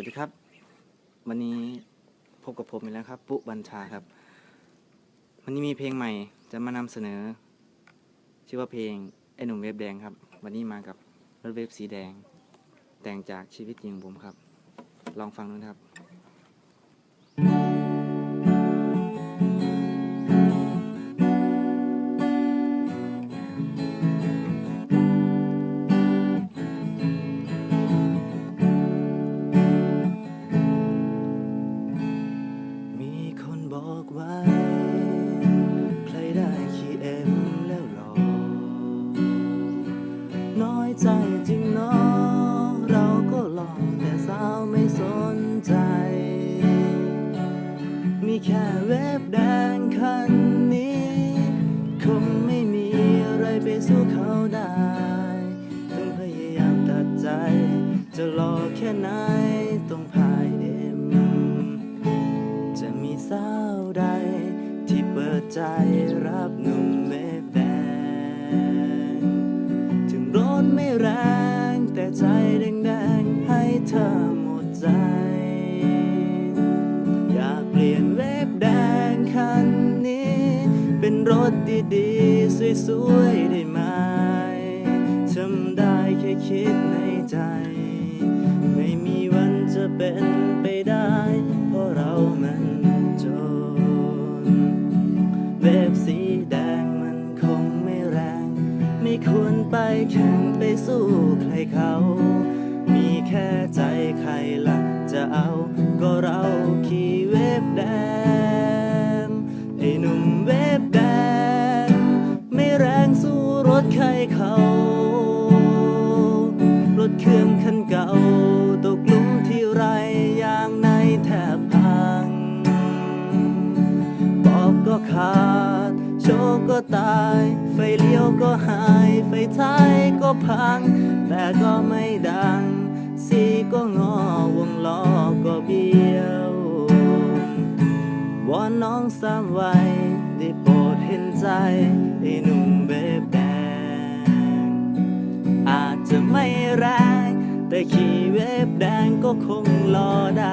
วัสดีครับ วันนี้พบกับผมอีกแล้วครับ ปุ๊บัญชาครับ วันนี้มีเพลงใหม่จะมานำเสนอ ชื่อว่าเพลงไอ้หนุ่มเว็บแดงครับ วันนี้มากับรถเว็บสีแดง แต่งจากชีวิตจริงผมครับ ลองฟังดูนะครับ ไปสู้เขาได้ต้องพยายามตัดใจ จะรอแค่ไหนต้องพายเอ็ม จะมีสาวใดที่เปิดใจรับหนุ่มเม เป็นรถดีๆ สวยๆ ได้ไหมทำได้แค่คิดในใจ ไม่มีวันจะเป็นไปได้ เพราะเรามันจนเว็บสีแดงมันคงไม่แรง ไม่ควรไปแข่งไปสู้ใครเขา มีแค่ใจใครละ่ะจะเอาก็เราขี่เว็บแดง เก่าตกหลุมที่ไรยางในแทบพังบอกก็ขาด โชคก็ตาย ไฟเลี้ยวก็หาย ไฟท้ายก็พัง แต่ก็ไม่ดัง สีก็งอวงล้อก็เบี้ยววอนน้องสามวัยได้โปรดเห็นใจไอ้หนุ่มเบบแดงอาจจะไม่แร แต่ขี่เว็บแดงก็คงรอได้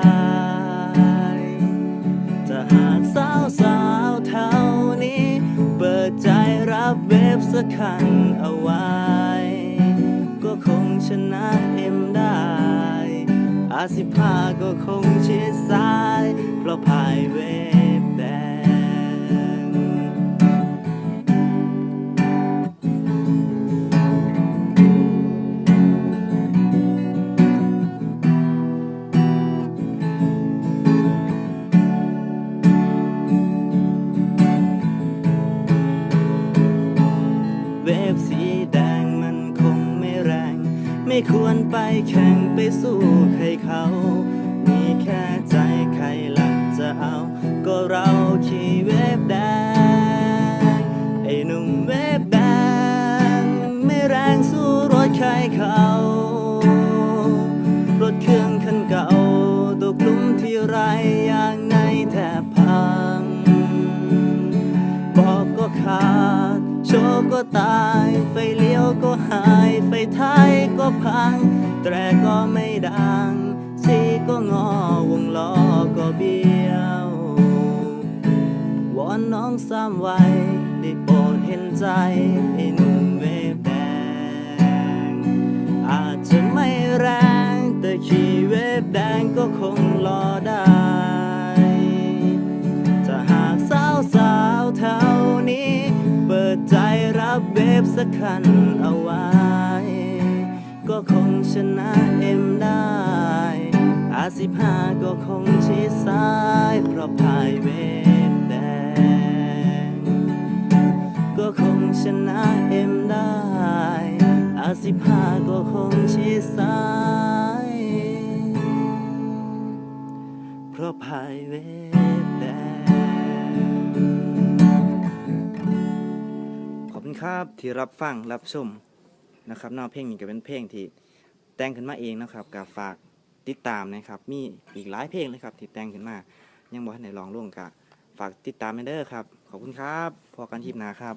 จะหากสาวสาวเท่านี้ เปิดใจรับเว็บสักคันเอาไว้ ก็คงชนะเอ็มได้อาสิพาก็คงชิดซ้าย เพราะพายเว็บแดง ไม่ควรไปแข่งไปสู้ใครเขา มีแค่ใจใครละจะเอา ก็เราขี่เวฟแดง ไอ้หนุ่มเวฟแดง ไม่แรงสู้รถใครเขา รถเครื่องคันเก่าตกลุมที่ไรย่าง ก็ตาย ไฟเลี้ยวก็หาย ไฟท้ายก็พัง แตรก็ไม่ดัง สีก็งอ วงล้อก็เบี้ยว วอนน้องสามวัยได้โปรดเห็นใจให้หนู รับเว็บสักคันเอาไว้ ก็คงชนะเอ็มได้อาสิบห้าก็คงชิดซ้าย เพราะพายเว็บแดง ก็คงชนะเอ็มได้อาสิบห้าก็คงชิดซ้าย เพราะพายเวทแดง ครับที่รับฟังรับชมนะครับนอกเพลงนี้ก็เป็นเพลงที่แต่งขึ้นมาเองนะครับกับฝากติดตามนะครับ มีอีกหลายเพลงเลยครับที่แต่งขึ้นมา ยังบ่ทันได้ลองร่วมกับฝากติดตามไปเด้อครับ ขอบคุณครับพอกันทีหนาครับ